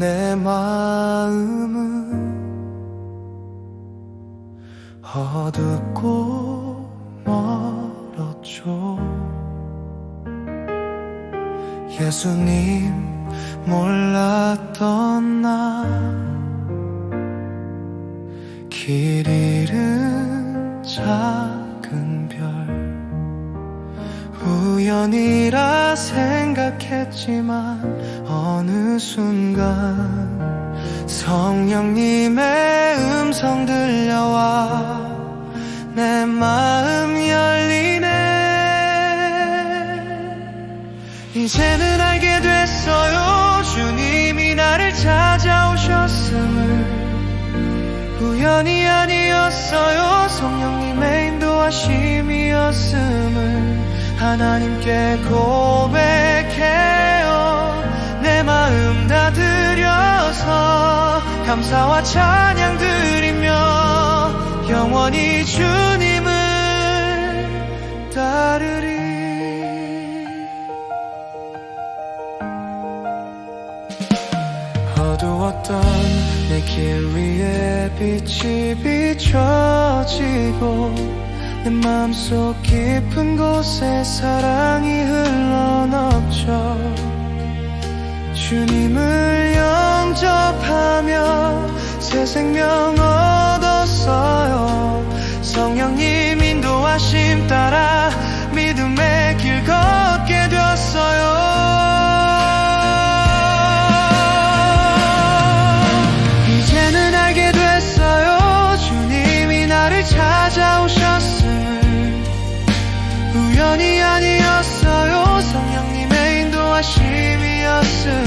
내 마음은 어둡고 멀었죠. 예수님 몰랐던 나. 길 잃은 작은 별 우연이라 생각했지만 어느 순간 성령님의 음성 들려와 내 마음 열리네. 이제는 알게 됐어요. 주님이 나를 찾아오셨음을. 우연이 아니었어요. 성령님의 인도하심이었음을 하나님께 고백해요. 내 마음 다 드려서 감사와 찬양 드리며 영원히 주님을 따르리. 어두웠던 내 길 위에 빛이 비춰지고 내 마음속 깊은 곳에 사랑이 흘러넘쳐 주님을 영 인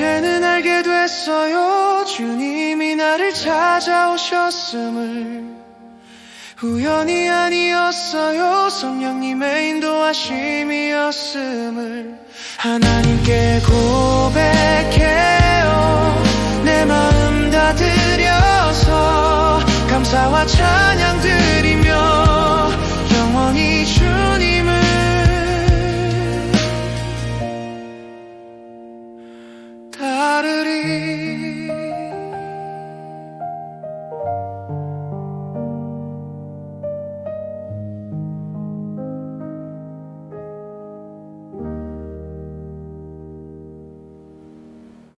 이제는 알게 됐어요. 주님이 나를 찾아오셨음을. 우연이 아니었어요. 성령님의 인도하심이었음을. 하나님께 고백해요. 내 마음 다 드려서 감사와 찬양 드려